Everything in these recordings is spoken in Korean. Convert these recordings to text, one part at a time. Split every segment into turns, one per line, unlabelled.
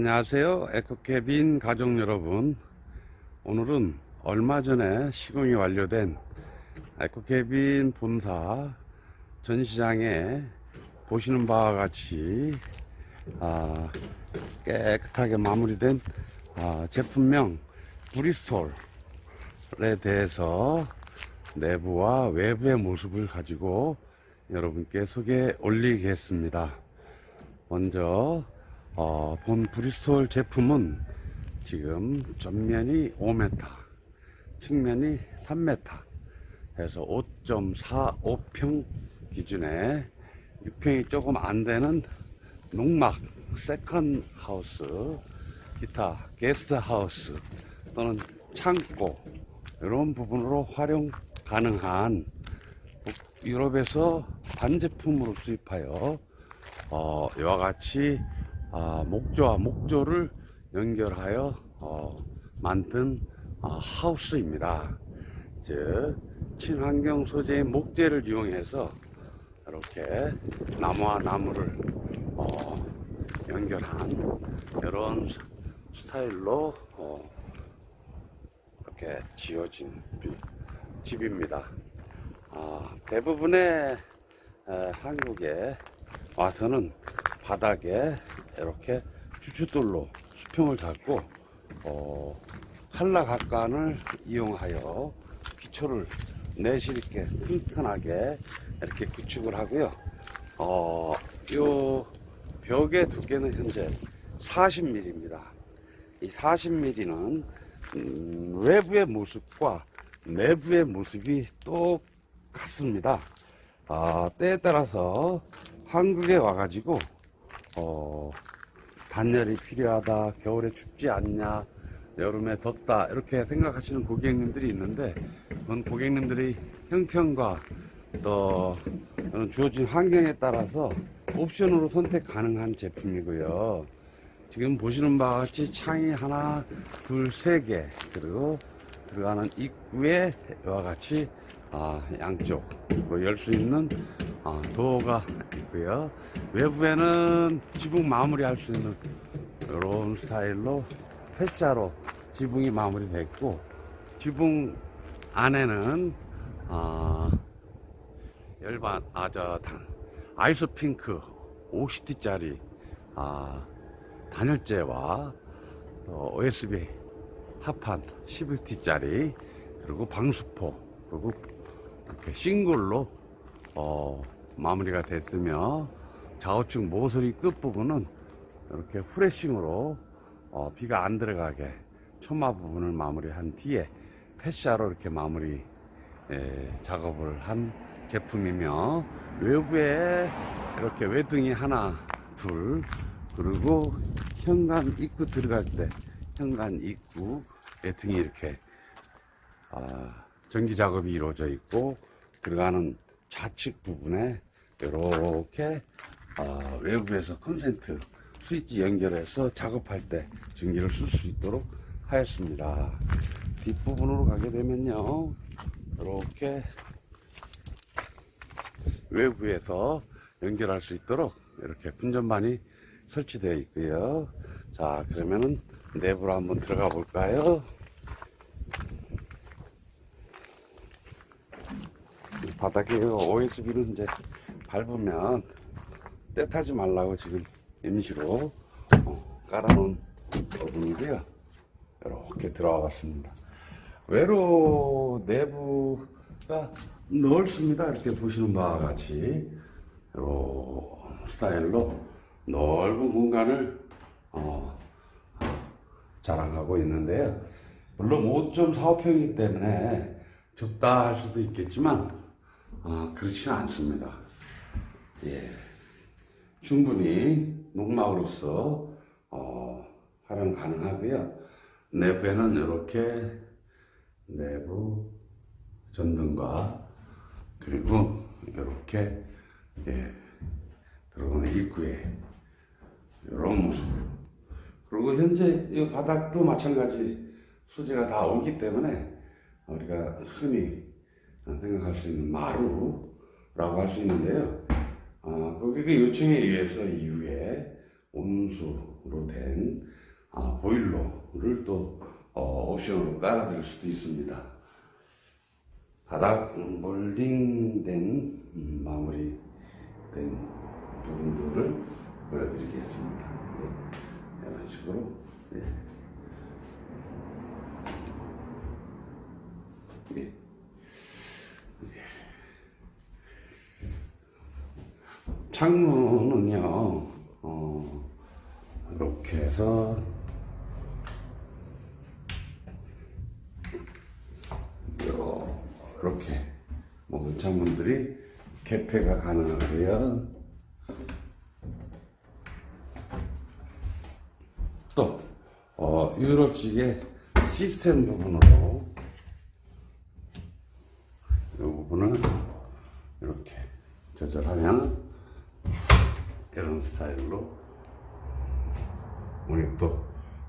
안녕하세요. 에코캐빈 가족 여러분. 오늘은 얼마 전에 시공이 완료된 에코캐빈 본사 전시장에 보시는 바와 같이 아, 깨끗하게 마무리된 아, 제품명 브리스톨에 대해서 내부와 외부의 모습을 가지고 여러분께 소개 올리겠습니다. 먼저 어, 본 브리스톨 제품은 지금 전면이 5m, 측면이 3m 해서 5.45평 기준에 6평이 조금 안 되는 농막, 세컨 하우스, 기타 게스트 하우스 또는 창고 이런 부분으로 활용 가능한 유럽에서 반제품으로 수입하여 어, 이와 같이 아, 목조와 목조를 연결하여 어, 만든 아, 하우스입니다. 즉 친환경 소재의 목재를 이용해서 이렇게 나무와 나무를 어, 연결한 이런 스타일로 어, 이렇게 지어진 비- 집입니다. 아, 대부분의 에, 한국에 와서는 바닥에 이렇게 주춧돌로 수평을 잡고 어, 칼라 각관을 이용하여 기초를 내실 있게 튼튼하게 이렇게 구축을 하고요. 어, 요 벽의 두께는 현재 40mm입니다. 이 40mm는 음, 외부의 모습과 내부의 모습이 똑같습니다. 아, 때에 따라서 한국에 와가지고 어, 단열이 필요하다, 겨울에 춥지 않냐, 여름에 덥다 이렇게 생각하시는 고객님들이 있는데 그건 고객님들이 형편과 또 주어진 환경에 따라서 옵션으로 선택 가능한 제품이고요. 지금 보시는 바와 같이 창이 하나, 둘, 세 개, 그리고 들어가는 입구에 이와 같이 아, 양쪽으로 열수 있는 아, 도어가 있고요. 외부에는 지붕 마무리할 수 있는 이런 스타일로 패자로 지붕이 마무리됐고 지붕 안에는 아, 열반 아저 아이스 핑크 50T짜리 아, 단열재와 또 OSB 합판 11T짜리 그리고 방수포 그리고 싱글로 어, 마무리가 됐으며 좌우측 모서리 끝부분은 이렇게 후레싱으로 어, 비가 안 들어가게 초마 부분을 마무리한 뒤에 패샤로 이렇게 마무리 예, 작업을 한 제품이며 외부에 이렇게 외등이 하나 둘 그리고 현관 입구 들어갈 때 현관 입구에 등이 이렇게 아, 전기 작업이 이루어져 있고 들어가는 좌측 부분에 이렇게 아, 외부에서 콘센트 스위치 연결해서 작업할 때 전기를 쓸 수 있도록 하였습니다. 뒷부분으로 가게 되면요. 이렇게 외부에서 연결할 수 있도록 이렇게 분전반이 설치되어 있고요. 자, 그러면은 내부로 한번 들어가 볼까요? 이 바닥에 OSB는 이제 밟으면 때 타지 말라고 지금 임시로 어, 깔아놓은 부분이고요. 이렇게 들어와 봤습니다. 외로 내부가 넓습니다. 이렇게 보시는 바와 같이 이런 스타일로 넓은 공간을 어, 자랑하고 있는데요. 물론 5.45평이기 때문에 좁다 할 수도 있겠지만 아, 그렇지는 않습니다. 예, 충분히 농막으로서 어, 활용 가능하고요. 내부에는 이렇게 내부 전등과 그리고 이렇게 예, 들어가는 입구에 이런 모습. 그리고 현재 이 바닥도 마찬가지 소재가 다 오기 때문에 우리가 흔히 생각할 수 있는 마루라고 할 수 있는데요. 아, 고객의 요청에 의해서 이후에 온수로 된 아, 보일러를 또 어, 옵션으로 깔아드릴 수도 있습니다. 바닥 몰딩된 음, 마무리된 부분들을 보여드리겠습니다. 예, 이런 식으로 예. 예. 창문은요, 어, 이렇게 해서 요- 이렇게 모든 창문들이 개폐가 가능하고요. 또 어, 유럽식의 시스템 부분으로 이 부분을 이렇게 조절하면 이런 스타일로 문이 또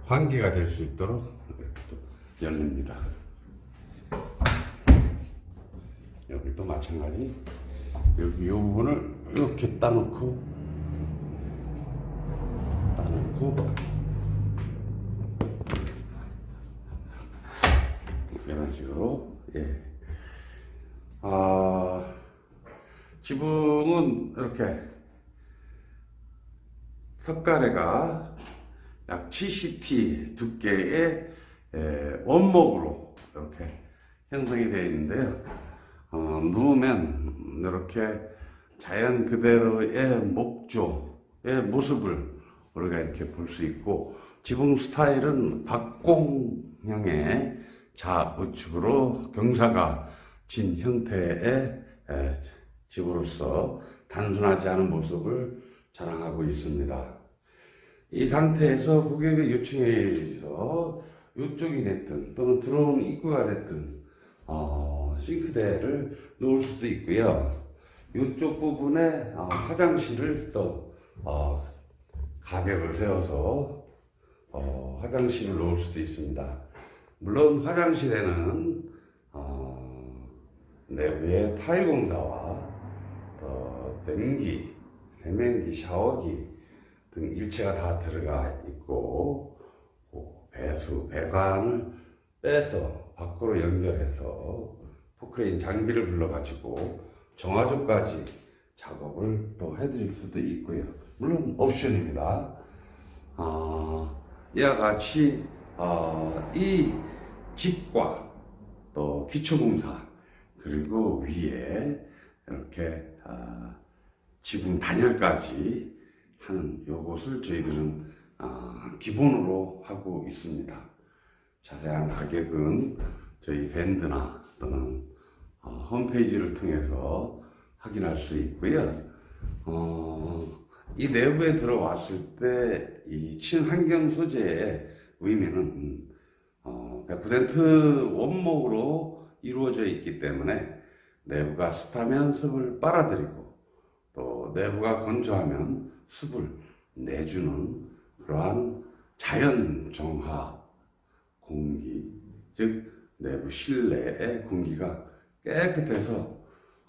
환기가 될 수 있도록 이렇게 또 열립니다. 여기 또 마찬가지 여기 이 부분을 이렇게 따놓고 따놓고 이런 식으로 예. 아 지붕은 이렇게 석가래가 약 70T 두께의 에, 원목으로 이렇게 형성이 되어 있는데요. 어, 누우면 이렇게 자연 그대로의 목조의 모습을 우리가 이렇게 볼 수 있고 지붕 스타일은 박공형의 좌우측으로 경사가 진 형태의 에, 집으로서 단순하지 않은 모습을 자랑하고 있습니다. 이 상태에서 고객의 요청에 의해서 이쪽이 됐든 또는 들어오는 입구가 됐든 어, 싱크대를 놓을 수도 있고요. 이쪽 부분에 어, 화장실을 또 어, 가벽을 세워서 어, 화장실을 놓을 수도 있습니다. 물론 화장실에는 어, 내부에 타일 공사와 어, 변기, 세면기, 샤워기 등 일체가 다 들어가 있고 그 배수, 배관을 빼서 밖으로 연결해서 포크레인 장비를 불러가지고 정화조까지 작업을 또 해드릴 수도 있고요. 물론 옵션입니다. 아, 이와 같이 어, 이 집과 또 기초공사 그리고 위에 이렇게 아, 지붕 단열까지 하는 요것을 저희들은 아, 기본으로 하고 있습니다. 자세한 가격은 저희 밴드나 또는 어, 홈페이지를 통해서 확인할 수 있고요. 어, 이 내부에 들어왔을 때 이 친환경 소재의 의미는 어, 100% 원목으로 이루어져 있기 때문에 내부가 습하면 습을 빨아들이고 또 내부가 건조하면 습을 내주는 그러한 자연 정화 공기, 즉 내부 실내의 공기가 깨끗해서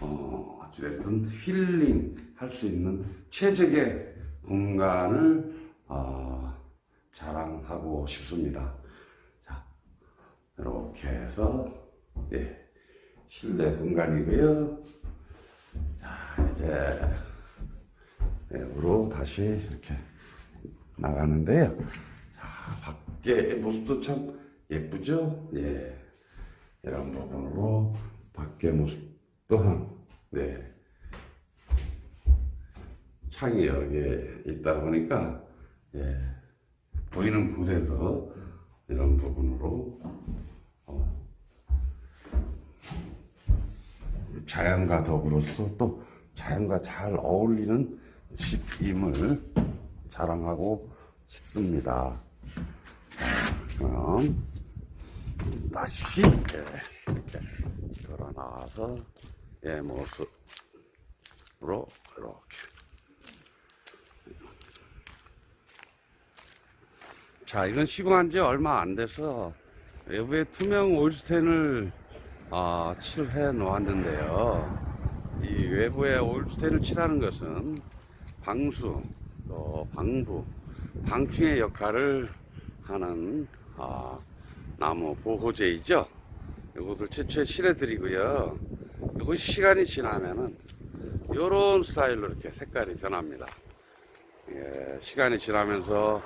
어, 어찌됐든 힐링 할 수 있는 최적의 공간을 어, 자랑하고 싶습니다. 자, 이렇게 해서 예, 실내 공간이고요. 자, 이제 내부로 다시 이렇게 나가는데요. 자, 밖에 모습도 참 예쁘죠? 예. 이런 부분으로 밖에 모습 또한, 네. 창이 개 있다 보니까, 예. 보이는 곳에서 이런 부분으로, 어, 자연과 더불어서 또 자연과 잘 어울리는 집임을 자랑하고 싶습니다. 자, 그럼 다시 예, 이렇게 돌아 나와서 예 모습으로 이렇게 자 이건 시공한 지 얼마 안 돼서 외부에 투명 올스텐을 아, 칠해 놓았는데요. 이 외부에 올스텐을 칠하는 것은 방수, 또 방부, 방충의 역할을 하는 아, 나무 보호제이죠. 이것을 최초에 칠해드리고요. 이거 시간이 지나면은 이런 스타일로 이렇게 색깔이 변합니다. 예, 시간이 지나면서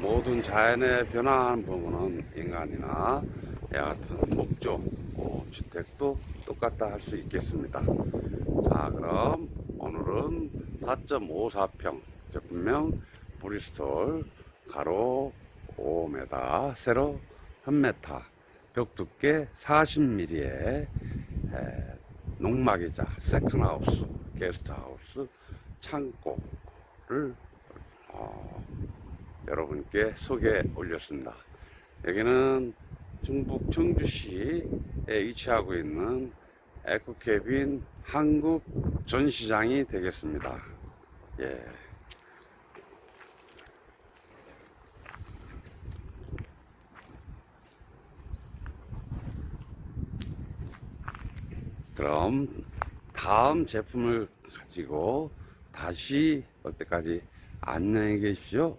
모든 자연의 변화하는 부분은 인간이나 이 같은 목조, 어, 주택도 똑같다 할 수 있겠습니다. 자, 그럼 오늘은 4.54평 제품명 브리스톨 가로 5m, 세로 3m, 벽 두께 40mm의 농막이자 세컨하우스, 게스트하우스, 창고를 어, 여러분께 소개해 올렸습니다. 여기는 중북 청주시에 위치하고 있는 에코캐빈 한국 전시장이 되겠습니다. 예. 그럼 다음 제품을 가지고 다시 올 때까지 안녕히 계십시오.